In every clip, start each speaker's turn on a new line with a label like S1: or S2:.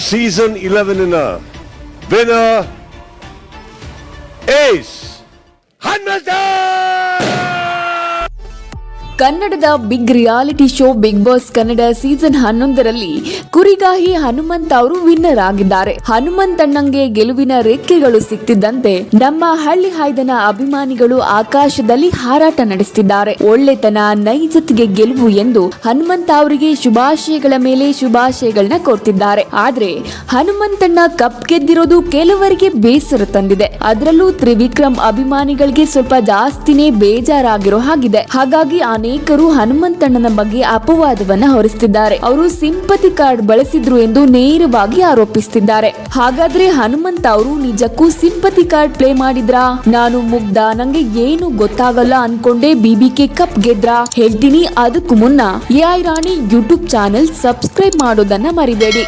S1: Season eleven winner ಏಸ್ ಹನುಮಂತ
S2: ಕನ್ನಡದ big reality show Bigg Boss Kannada season ಹನ್ನೊಂದರಲ್ಲಿ ಕುರಿಗಾಹಿ ಹನುಮಂತ್ ಅವರು ವಿನ್ನರ್ ಆಗಿದ್ದಾರೆ. ಹನುಮಂತಣ್ಣಂಗೆ ಗೆಲುವಿನ ರೆಕ್ಕೆಗಳು ಸಿಕ್ತಿದ್ದಂತೆ ನಮ್ಮ ಹಳ್ಳಿ ಹಾಯ್ದನ ಅಭಿಮಾನಿಗಳು ಆಕಾಶದಲ್ಲಿ ಹಾರಾಟ ನಡೆಸುತ್ತಿದ್ದಾರೆ ಒಳ್ಳೆತನ, ನೈಜತೆಗೆ ಗೆಲುವು ಎಂದು ಹನುಮಂತ ಅವರಿಗೆ ಶುಭಾಶಯಗಳ ಮೇಲೆ ಶುಭಾಶಯಗಳನ್ನ ಕೋರ್ತಿದ್ದಾರೆ. ಆದ್ರೆ ಹನುಮಂತಣ್ಣ ಕಪ್ ಗೆದ್ದಿರೋದು ಕೆಲವರಿಗೆ ಬೇಸರ ತಂದಿದೆ. ಅದರಲ್ಲೂ ತ್ರಿವಿಕ್ರಮ್ ಅಭಿಮಾನಿಗಳಿಗೆ ಸ್ವಲ್ಪ ಜಾಸ್ತಿನೇ ಬೇಜಾರಾಗಿರೋ ಹಾಗಿದೆ. ಹಾಗಾಗಿ ಅನೇಕರು ಹನುಮಂತಣ್ಣನ ಬಗ್ಗೆ ಅಪವಾದವನ್ನ ಹೊರಿಸುತ್ತಿದ್ದಾರೆ ಅವರು ಸಿಂಪತಿ ಕಾರ್ಡ್ ಬಳಸಿದ್ರು ಎಂದು ನೇರವಾಗಿ ಆರೋಪಿಸುತ್ತಿದ್ದಾರೆ ಹಾಗಾದ್ರೆ ಹನುಮಂತ ಅವರು ನಿಜಕ್ಕೂ ಸಿಂಪತಿ ಕಾರ್ಡ್ ಪ್ಲೇ ಮಾಡಿದ್ರಾ? ನಾನು ಮುಗ್ಧ, ನಂಗೆ ಏನು ಗೊತ್ತಾಗಲ್ಲ ಅನ್ಕೊಂಡೆ ಬಿಬಿಕೆ ಕಪ್ ಗೆದ್ರಾ? ಹೇಳ್ತೀನಿ ಅದಕ್ಕೂ ಮುನ್ನ AI Rani YouTube channel subscribe ಮಾಡೋದನ್ನ ಮರಿಬೇಡಿ.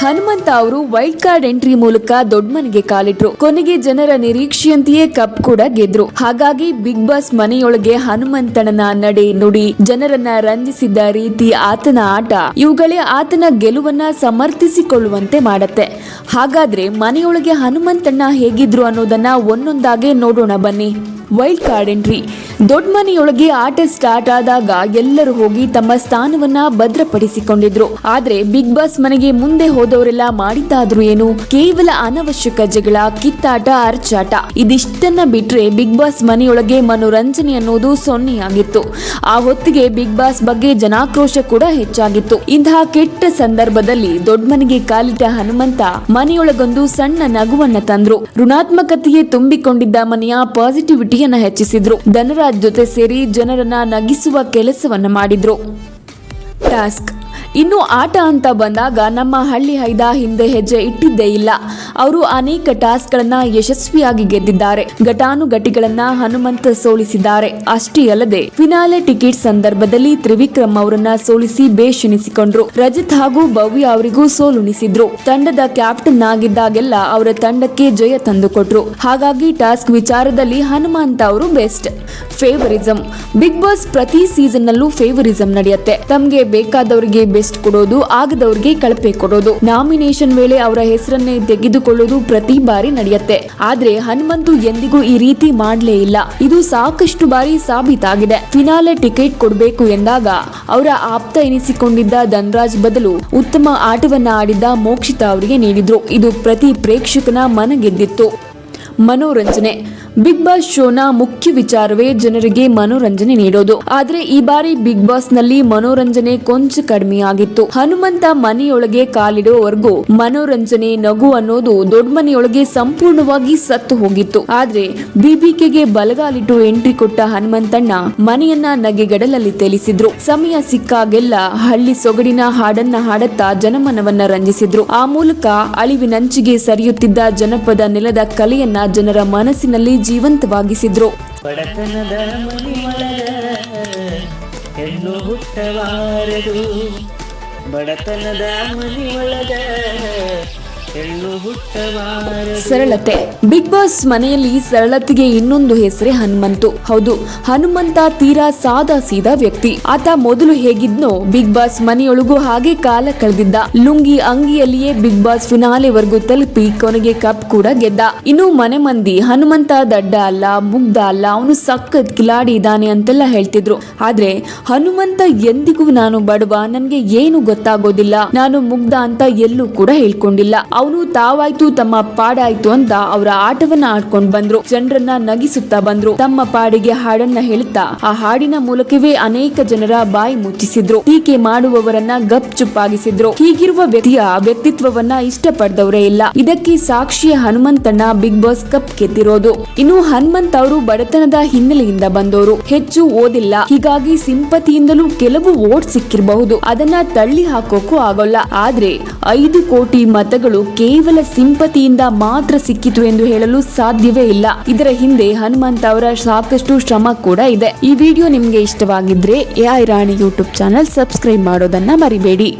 S2: ಹನುಮಂತ ಅವರು ವೈಲ್ಡ್ ಕಾರ್ಡ್ ಎಂಟ್ರಿ ಮೂಲಕ ದೊಡ್ಡ ಮನೆಗೆ ಕಾಲಿಟ್ರು. ಕೊನೆಗೆ ಜನರ ನಿರೀಕ್ಷೆಯಂತೆಯೇ ಕಪ್ ಕೂಡ ಗೆದ್ರು. ಹಾಗಾಗಿ ಬಿಗ್ ಬಾಸ್ ಮನೆಯೊಳಗೆ ಹನುಮಂತನ ನಡೆ ನುಡಿ ಜನರನ್ನ ರಂಜಿಸಿದ್ದ ರೀತಿ ಆತನ ಆಟ ಇವುಗಳೇ ಆತನ ಗೆಲುವನ್ನ ಸಮರ್ಥಿಸಿಕೊಳ್ಳುವಂತೆ ಮಾಡತ್ತೆ. ಹಾಗಾದ್ರೆ ಮನೆಯೊಳಗೆ ಹನುಮಂತಣ್ಣ ಹೇಗಿದ್ರು ಅನ್ನೋದನ್ನ ಒಂದೊಂದಾಗೆ ನೋಡೋಣ ಬನ್ನಿ. Wild card entry. ದೊಡ್ಡ ಮನೆಯೊಳಗೆ ಆಟ ಸ್ಟಾರ್ಟ್ ಆದಾಗ ಎಲ್ಲರೂ ಹೋಗಿ ತಮ್ಮ ಸ್ಥಾನವನ್ನ ಭದ್ರಪಡಿಸಿಕೊಂಡಿದ್ರು. ಆದ್ರೆ ಬಿಗ್ ಬಾಸ್ ಮನೆಗೆ ಮುಂದೆ ಹೋದವರೆಲ್ಲ ಮಾಡಿದ್ದಾದ್ರು ಏನು? ಕೇವಲ ಅನವಶ್ಯಕ ಜಗಳ, ಕಿತ್ತಾಟ, ಅರ್ಚಾಟ. ಇದಿಷ್ಟನ್ನ ಬಿಟ್ರೆ ಬಿಗ್ ಬಾಸ್ ಮನೆಯೊಳಗೆ ಮನೋರಂಜನೆ ಅನ್ನೋದು ಸೊನ್ನೆಯಾಗಿತ್ತು. ಆ ಹೊತ್ತಿಗೆ ಬಿಗ್ ಬಾಸ್ ಬಗ್ಗೆ ಜನಾಕ್ರೋಶ ಕೂಡ ಹೆಚ್ಚಾಗಿತ್ತು. ಇಂತಹ ಕೆಟ್ಟ ಸಂದರ್ಭದಲ್ಲಿ ದೊಡ್ಡ ಮನೆಗೆ ಕಾಲಿಟ್ಟ ಹನುಮಂತ ಮನೆಯೊಳಗೊಂದು ಸಣ್ಣ ನಗುವನ್ನ ತಂದ್ರು. ಋಣಾತ್ಮಕತೆಯೇ ತುಂಬಿಕೊಂಡಿದ್ದ ಮನೆಯ ಪಾಸಿಟಿವಿಟಿಯನ್ನ ಹೆಚ್ಚಿಸಿದ್ರು. ಧನರಾಜ್ ಜೊತೆ ಸೇರಿ ಜನರನ್ನ ನಗಿಸುವ ಕೆಲಸವನ್ನ ಮಾಡಿದ್ರು. ಟಾಸ್ಕ್ ಇನ್ನು ಆಟ ಅಂತ ಬಂದಾಗ ನಮ್ಮ ಹಳ್ಳಿ ಹೈದ ಹಿಂದೆ ಹೆಜ್ಜೆ ಇಟ್ಟಿದ್ದೇ ಇಲ್ಲ. ಅವರು ಅನೇಕ ಟಾಸ್ಕ್ಗಳನ್ನ ಯಶಸ್ವಿಯಾಗಿ ಗೆದ್ದಿದ್ದಾರೆ. ಘಟಾನುಘಟಿಗಳನ್ನ ಹನುಮಂತ ಸೋಲಿಸಿದ್ದಾರೆ. ಅಷ್ಟೇ ಅಲ್ಲದೆ, ಫಿನಾಲೆ ಟಿಕೆಟ್ ಸಂದರ್ಭದಲ್ಲಿ ತ್ರಿವಿಕ್ರಮ್ ಅವರನ್ನ ಸೋಲಿಸಿ ಬೇಷೆನಿಸಿಕೊಂಡ್ರು ರಜತ್ ಹಾಗೂ ಭವ್ಯ ಅವರಿಗೂ ಸೋಲುಣಿಸಿದ್ರು. ತಂಡದ ಕ್ಯಾಪ್ಟನ್ ಆಗಿದ್ದಾಗೆಲ್ಲ ಅವರ ತಂಡಕ್ಕೆ ಜಯ ತಂದುಕೊಟ್ರು. ಹಾಗಾಗಿ ಟಾಸ್ಕ್ ವಿಚಾರದಲ್ಲಿ ಹನುಮಂತ ಅವರು ಬೆಸ್ಟ್. ಫೇವರಿಸಂ. ಬಿಗ್ ಬಾಸ್ ಪ್ರತಿ ಸೀಸನ್ ನಲ್ಲೂ ಫೇವರಿಸಂ ನಡೆಯುತ್ತೆ. ತಮ್ಗೆ ಬೇಕಾದವರಿಗೆ ಕೊಡೋದು, ಆಗದವ್ರಿಗೆ ಕಳಪೆ ಕೊಡೋದು. ನಾಮಿನೇಷನ್ ವೇಳೆ ಅವರ ಹೆಸರನ್ನೇ ತೆಗೆದುಕೊಳ್ಳೋದು ಪ್ರತಿ ಬಾರಿ ನಡೆಯುತ್ತೆ. ಆದ್ರೆ ಹನುಮಂತು ಎಂದಿಗೂ ಈ ರೀತಿ ಮಾಡ್ಲೇ ಇಲ್ಲ. ಇದು ಸಾಕಷ್ಟು ಬಾರಿ ಸಾಬೀತಾಗಿದೆ. ಫಿನಾಲೆ ಟಿಕೆಟ್ ಕೊಡಬೇಕು ಎಂದಾಗ ಅವರ ಆಪ್ತ ಎನಿಸಿಕೊಂಡಿದ್ದ ಧನ್ರಾಜ್ ಬದಲು ಉತ್ತಮ ಆಟವನ್ನ ಆಡಿದ್ದ ಮೋಕ್ಷಿತಾ ಅವರಿಗೆ ನೀಡಿದ್ರು. ಇದು ಪ್ರತಿ ಪ್ರೇಕ್ಷಕನ ಮನ ಗೆದ್ದಿತ್ತು. ಮನೋರಂಜನೆ. ಬಿಗ್ ಬಾಸ್ ಶೋನ ಮುಖ್ಯ ವಿಚಾರವೇ ಜನರಿಗೆ ಮನೋರಂಜನೆ ನೀಡೋದು. ಆದ್ರೆ ಈ ಬಾರಿ ಬಿಗ್ ಬಾಸ್ನಲ್ಲಿ ಮನೋರಂಜನೆ ಕೊಂಚ ಕಡಿಮೆಯಾಗಿತ್ತು. ಹನುಮಂತ ಮನೆಯೊಳಗೆ ಕಾಲಿಡುವವರೆಗೂ ಮನೋರಂಜನೆ ನಗು ಅನ್ನೋದು ದೊಡ್ಡ ಮನೆಯೊಳಗೆ ಸಂಪೂರ್ಣವಾಗಿ ಸತ್ತು ಹೋಗಿತ್ತು. ಆದ್ರೆ ಬಿಬಿಕೆಗೆ ಬಲಗಾಲಿಟ್ಟು ಎಂಟ್ರಿ ಕೊಟ್ಟ ಹನುಮಂತಣ್ಣ ಮನೆಯನ್ನ ನಗೆಗಡಲಲ್ಲಿ ತೇಲಿಸಿದ್ರು. ಸಮಯ ಸಿಕ್ಕಾಗೆಲ್ಲ ಹಳ್ಳಿ ಸೊಗಡಿನ ಹಾಡನ್ನ ಹಾಡುತ್ತಾ ಜನಮನವನ್ನ ರಂಜಿಸಿದ್ರು. ಆ ಮೂಲಕ ಅಳಿವಿನಂಚಿಗೆ ಸರಿಯುತ್ತಿದ್ದ ಜನಪದ ನೆಲದ ಕಲೆಯನ್ನ ಜನರ ಮನಸ್ಸಿನಲ್ಲಿ ಜೀವಂತವಾಗಿಸಿದ್ರು.
S3: ಹೆಣ್ಣು ಹುಟ್ಟಬಾರದು. ಬಡತನದ ಮನೆಯೊಳಗ
S2: ಸರಳತೆ. ಬಿಗ್ ಬಾಸ್ ಮನೆಯಲ್ಲಿ ಸರಳತೆಗೆ ಇನ್ನೊಂದು ಹೆಸರೇ ಹನುಮಂತು. ಹೌದು, ಹನುಮಂತ ತೀರಾ ಸಾದಾ ಸೀದಾ ವ್ಯಕ್ತಿ. ಆತ ಮೊದಲು ಹೇಗಿದ್ನೋ ಬಿಗ್ ಬಾಸ್ ಮನೆಯೊಳಗೂ ಹಾಗೆ ಕಾಲ ಕಳೆದಿದ್ದ. ಲುಂಗಿ ಅಂಗಿಯಲ್ಲಿಯೇ ಬಿಗ್ ಬಾಸ್ ಫಿನಾಲೆವರೆಗೂ ತಲುಪಿ ಕೊನೆಗೆ ಕಪ್ ಕೂಡ ಗೆದ್ದ. ಇನ್ನು ಮನೆ ಮಂದಿ, ಹನುಮಂತ ದಡ್ಡ ಅಲ್ಲ, ಮುಗ್ಧ ಅಲ್ಲ, ಅವನು ಸಖತ್ ಕಿಲಾಡಿ ಇದ್ದಾನೆ ಅಂತೆಲ್ಲ ಹೇಳ್ತಿದ್ರು. ಆದ್ರೆ ಹನುಮಂತ ಎಂದಿಗೂ ನಾನು ಬಡವ, ನನ್ಗೆ ಏನು ಗೊತ್ತಾಗೋದಿಲ್ಲ. ನಾನು ಮುಗ್ಧ ಅಂತ ಎಲ್ಲೂ ಕೂಡ ಹೇಳ್ಕೊಂಡಿಲ್ಲ. ಅವನು ತಾವಾಯ್ತು, ತಮ್ಮ ಪಾಡಾಯ್ತು ಅಂತ ಅವರ ಆಟವನ್ನ ಆಡ್ಕೊಂಡ್ ಬಂದ್ರು. ಜನರನ್ನ ನಗಿಸುತ್ತಾ ಬಂದ್ರು. ತಮ್ಮ ಪಾಡಿಗೆ ಹಾಡನ್ನ ಹೇಳುತ್ತಾ, ಆ ಹಾಡಿನ ಮೂಲಕವೇ ಅನೇಕ ಜನರ ಬಾಯಿ ಮುಚ್ಚಿಸಿದ್ರು. ಟೀಕೆ ಮಾಡುವವರನ್ನ ಗಪ್ ಚುಪ್ಪಾಗಿಸಿದ್ರು ಹೀಗಿರುವ ವ್ಯಕ್ತಿಯ ವ್ಯಕ್ತಿತ್ವವನ್ನ ಇಷ್ಟಪಡ್ದವರೇ ಇಲ್ಲ. ಇದಕ್ಕೆ ಸಾಕ್ಷಿಯ ಹನುಮಂತಣ್ಣ ಬಿಗ್ ಬಾಸ್ ಕಪ್ ಗೆದ್ದಿರೋದು. ಇನ್ನು ಹನುಮಂತ್ ಅವರು ಬಡತನದ ಹಿನ್ನೆಲೆಯಿಂದ ಬಂದವರು. ಹೆಚ್ಚು ಓದಿಲ್ಲ. ಹೀಗಾಗಿ ಸಿಂಪತಿಯಿಂದಲೂ ಕೆಲವು ಓಟ್ ಸಿಕ್ಕಿರಬಹುದು. ಅದನ್ನ ತಳ್ಳಿ ಹಾಕೋಕು ಆಗೋಲ್ಲ. ಆದ್ರೆ ಐದು ಕೋಟಿ ಮತಗಳು ಕೇವಲ ಸಿಂಪತಿಯಿಂದ ಮಾತ್ರ ಸಿಕ್ಕಿತು ಎಂದು ಹೇಳಲು ಸಾಧ್ಯವೇ ಇಲ್ಲ. ಇದರ ಹಿಂದೆ ಹನುಮಂತ್ ಅವರ ಸಾಕಷ್ಟು ಶ್ರಮ ಕೂಡ ಇದೆ. ಈ ವಿಡಿಯೋ ನಿಮ್ಗೆ ಇಷ್ಟವಾಗಿದ್ರೆ AI Rani YouTube channel subscribe ಮಾಡೋದನ್ನ ಮರಿಬೇಡಿ.